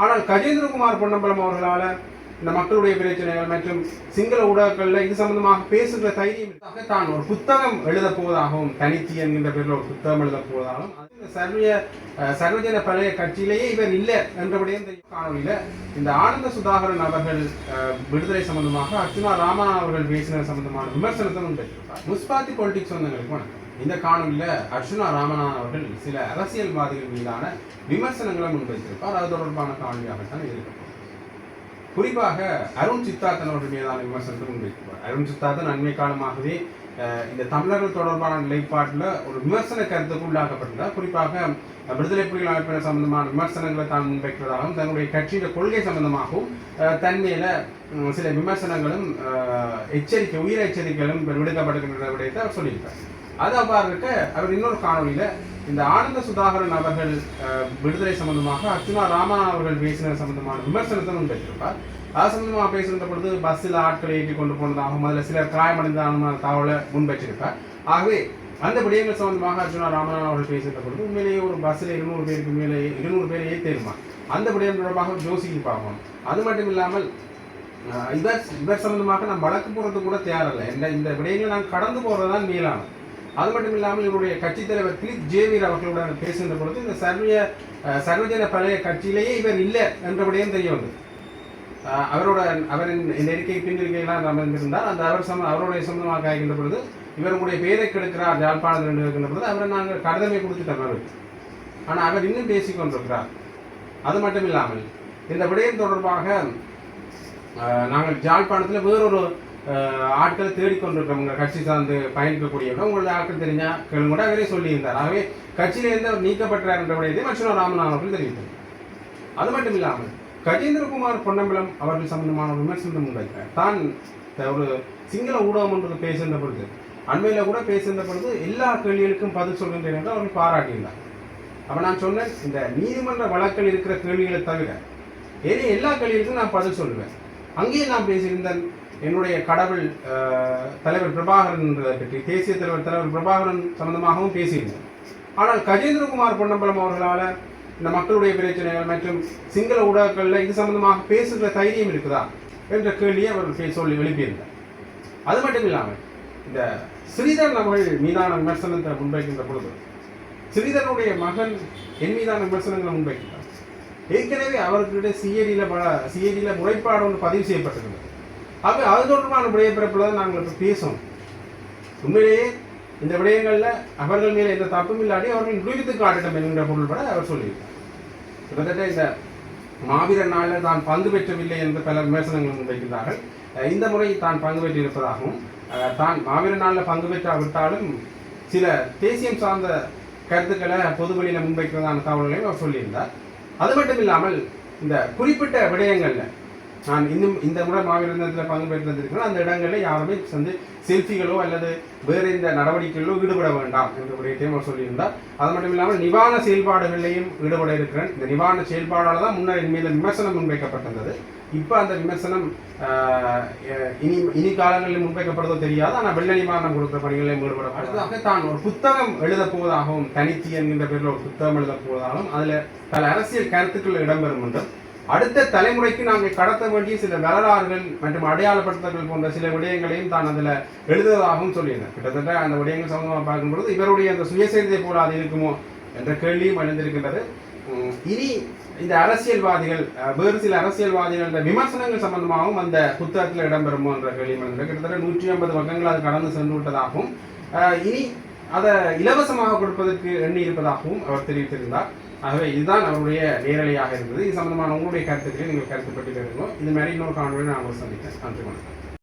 ஆனால் கஜேந்திரகுமார் பொன்னம்பலம் அவர்களால் இந்த மக்களுடைய பிரச்சனைகள் மற்றும் சிங்கள ஊடகங்களில் இது சம்பந்தமாக பேசுகிற தைரியம் தான் ஒரு புத்தகம் எழுதப் போவதாகவும் தனித்தி என்கின்ற பேரில் ஒரு புத்தகம் எழுதப் போவதாகவும் அது சர்வஜன பழைய கட்சியிலேயே இவர் இல்லை என்றபடியே இந்த காணொலியில் இந்த ஆனந்த சுதாகரன் அவர்கள் விடுதலை சம்பந்தமாக அர்ச்சுனா ராமன் அவர்கள் பேசின சம்பந்தமான விமர்சனத்தை முன்வைத்திருப்பார் முஸ்பாத்தி பொலிட்டிக்ஸ் சொந்தங்களுக்கு வணக்கம். இந்த காணொலியில் அர்ஜுனா ராமநாதன் அவர்கள் சில அரசியல்வாதிகள் மீதான விமர்சனங்களை முன்வைத்திருப்பார். அது தொடர்பான காணொலியாகத்தான் இருக்கும் குறிப்பாக அருண் சித்தார்த்தன் அவர்கள் மீதான விமர்சனத்தை முன்வைத்திருப்பார். அருண் சித்தார்த்தன் அண்மை காலமாகவே அஹ், இந்த தமிழர்கள் தொடர்பான நிலைப்பாட்டில் ஒரு விமர்சன கருத்துக்கு உள்ளாக்கப்பட்டிருந்தார். குறிப்பாக விடுதலை புலிகள் அமைப்பினர் சம்பந்தமான விமர்சனங்களை தான் முன்வைக்கிறதாகவும் தன்னுடைய கட்சியின் கொள்கை சம்பந்தமாகவும் தன்மையில தன் மேல சில விமர்சனங்களும் அஹ், எச்சரிக்கை உயிர் எச்சரிக்கைகளும் விடுக்கப்படுகின்ற விடயத்தை அவர் சொல்லியிருக்கார். அது அவ்வாறு இருக்க அவர் இன்னொரு காணொலியில் இந்த ஆனந்த சுதாகரன் அவர்கள் விடுதலை சம்பந்தமாக அர்ச்சுனா ராமன் அவர்கள் பேசின சம்பந்தமான விமர்சனத்தை பெற்றிருப்பார் அது சம்பந்தமாக பேசுகின்ற பொழுது பஸ்ஸில் ஆட்களை ஏற்றி கொண்டு போனதாகவும் அதில் சிலர் காயமடைந்தான தகவலை முன்வைச்சிருப்பார் ஆகவே அந்த விடயங்கள் சம்பந்தமாக அர்ஜுனா ராமநாதன் அவர்கள் பேசுகின்ற பொழுது உண்மையிலேயே ஒரு பஸ்ஸில் இருநூறு பேருக்கு மேலே இருநூறு பேரை ஏற்றிருமா அந்த விடயம் தொடர்பாக ஜோசிக்கு பார்க்கணும் அது மட்டும் இல்லாமல் இவர் இவர் சம்பந்தமாக நான் வழக்கு போகிறது கூட தேவையில்லை இந்த இந்த விடயங்களை நான் கடந்து போகிறது தான் மேலானது அது மட்டும் இல்லாமல் இவருடைய கட்சித் தலைவர் கிளிப் ஜேவியர் அவர்களுடன் பேசுகின்ற பொழுது இந்த சர்வ சர்வஜன பழைய கட்சியிலேயே இவர் இல்லை என்றபடியும் தெரிய வந்தது. அவரோட அவரின் இந்த இருக்கை பின்னிருக்கையெல்லாம் அமர்ந்திருந்தார் அந்த அவர் சம அவருடைய சொந்தமாக ஆகின்ற பொழுது இவருடைய பெயரை கெடுக்கிறார் யாழ்ப்பாணத்தில் என்று இருக்கின்ற பொழுது அவரை நாங்கள் கடிதமே கொடுத்துட்டோம் அவருக்கு ஆனால் அவர் இன்னும் பேசிக் கொண்டிருக்கிறார். அது மட்டும் இல்லாமல் இந்த விடயம் தொடர்பாக நாங்கள் ஜாழ்ப்பாணத்தில் வேறொரு ஆட்களை தேடிக்கொண்டிருக்கிறோம் கட்சி சார்ந்து பயணிக்கக்கூடியவங்க உங்களுடைய ஆட்கள் தெரிஞ்சா கேளுங்க கூட அவரே சொல்லியிருந்தார். ஆகவே கட்சியிலிருந்து அவர் நீக்கப்பட்டார் என்ற விடயத்தை மச்சுனா ராமநாதன் அவர்கள் தெரிவித்தார். அது மட்டும் இல்லாமல் கஜேந்திரகுமார் பொன்னம்பலம் அவர்கள் சம்பந்தமான விமர்சனம் முன்வைக்கிறார் தான் ஒரு சிங்கள ஊடகம் என்று பேசுகின்ற பொழுது அண்மையில் கூட பேசுகின்ற பொழுது எல்லா கேள்விகளுக்கும் பதில் சொல்கின்றேன் என்று அவர்கள் பாராட்டியிருந்தார். அப்போ நான் சொன்னேன் இந்த நீதிமன்ற வழக்கில் இருக்கிற கேள்விகளை தவிர ஏனே எல்லா கேள்விகளுக்கும் நான் பதில் சொல்லுவேன். அங்கேயே நான் பேசியிருந்தேன். என்னுடைய கடவுள் தலைவர் பிரபாகரன் பற்றி தேசிய தலைவர் தலைவர் பிரபாகரன் சம்பந்தமாகவும் பேசியிருந்தேன். ஆனால் கஜேந்திரகுமார் பொன்னம்பலம் அவர்களால் இந்த மக்களுடைய பிரச்சனைகள் மற்றும் சிங்கள ஊடகங்களில் இது சம்பந்தமாக பேசுகிற தைரியம் இருக்குதா என்ற கேள்வியை அவர் பே- சொல்லி எழுப்பியிருந்தார். அது மட்டும் இல்லாமல் இந்த ஸ்ரீதர் அவர்கள் மீதான விமர்சனத்தை முன்வைக்கின்ற பொழுது ஸ்ரீதரனுடைய மகன் என் மீதான விமர்சனங்களை முன்வைக்கிறார் ஏற்கனவே அவர்களுடைய சிஏடியில் பல சிஏடியில் முறைப்பாடு ஒன்று பதிவு செய்யப்பட்டிருந்தது. ஆக அது தொடர்பான விடையப்பிறப்பில் தான் நாங்கள் இப்போ பேசணும் உண்மையிலேயே இந்த விடயங்களில் அவர்கள் மேலே எந்த தப்பும் இல்லாட்டி அவர்கள் நிரூபித்து காட்டட்டும் என்கிற பொருள்பட அவர் சொல்லியிருக்கார். கிட்டத்தட்ட இந்த மாவீரர் நாளில் தான் பங்கு பெற்றவில்லை என்று பல விமர்சனங்கள் முன்வைக்கிறார்கள் இந்த முறை தான் பங்கு பெற்றிருப்பதாகவும் தான் மாவீரர் நாளில் பங்கு பெற்றாவிட்டாலும் சில தேசியம் சார்ந்த கருத்துக்களை பொதுவெளியில் முன்வைக்கிறதான தகவல்களையும் அவர் சொல்லியிருந்தார். அது மட்டும் இல்லாமல் இந்த குறிப்பிட்ட விடயங்களில் நான் இன்னும் இந்த முறை மாவீரத்தில் பங்கு பெற்றிருந்திருக்கிறேன். அந்த இடங்களில் யாருமே வந்து செல்ஃபிகளோ அல்லது வேறு இந்த நடவடிக்கைகளோ ஈடுபட வேண்டாம் என்ற விடயத்தையும் அவர் சொல்லியிருந்தார். அது மட்டும் இல்லாமல் நிவாரண செயல்பாடுகளிலையும் ஈடுபட இருக்கிறேன். இந்த நிவாரண செயல்பாடால் தான் முன்னர் மீது விமர்சனம் முன்வைக்கப்பட்டிருந்தது. இப்போ அந்த விமர்சனம் இனி இனி காலங்களில் முன்வைக்கப்படுறதோ தெரியாது. ஆனால் வெள்ள நிவாரணம் கொடுக்குற பணிகளையும் ஈடுபட அடுத்ததாக தான் ஒரு புத்தகம் எழுதப் போவதாகவும் தனித்தி என்கின்ற பேரில் ஒரு புத்தகம் எழுதப் போவதாகவும் அதில் பல அரசியல் கருத்துக்கள் இடம்பெறும் என்றும் அடுத்த தலைமுறைக்கு நாங்கள் கடத்த வேண்டிய சில வரலாறுகள் மற்றும் அடையாளப்படுத்தல்கள் போன்ற சில விடயங்களையும் தான் அதில் எழுதுவதாகவும் சொல்லியிருந்தார். கிட்டத்தட்ட அந்த விடயங்கள் சம்பந்தமாக பார்க்கும்பொழுது இவருடைய அந்த சுயசரிதை போல அது இருக்குமோ என்ற கேள்வியும் எழுந்திருக்கின்றது. இனி இந்த அரசியல்வாதிகள் வேறு சில அரசியல்வாதிகள் இந்த விமர்சனங்கள் சம்பந்தமாகவும் அந்த புத்தகத்தில் இடம்பெறுமோ என்ற கேள்வி கிட்டத்தட்ட நூற்றி ஐம்பது பக்கங்கள் அது கடந்து சென்று விட்டதாகவும் இனி அதை இலவசமாக கொடுப்பதற்கு எண்ணி இருப்பதாகவும் அவர் தெரிவித்திருந்தார். ஆகவே இதுதான் அவருடைய நேரலையாக இருந்தது. இது சம்பந்தமான உங்களுடைய கருத்துக்களை நீங்கள் கருத்து பற்றி இந்த இது மாதிரி இன்னொரு காணொலியை நான் உங்களை சந்திக்கிறேன். நன்றி வணக்கம்.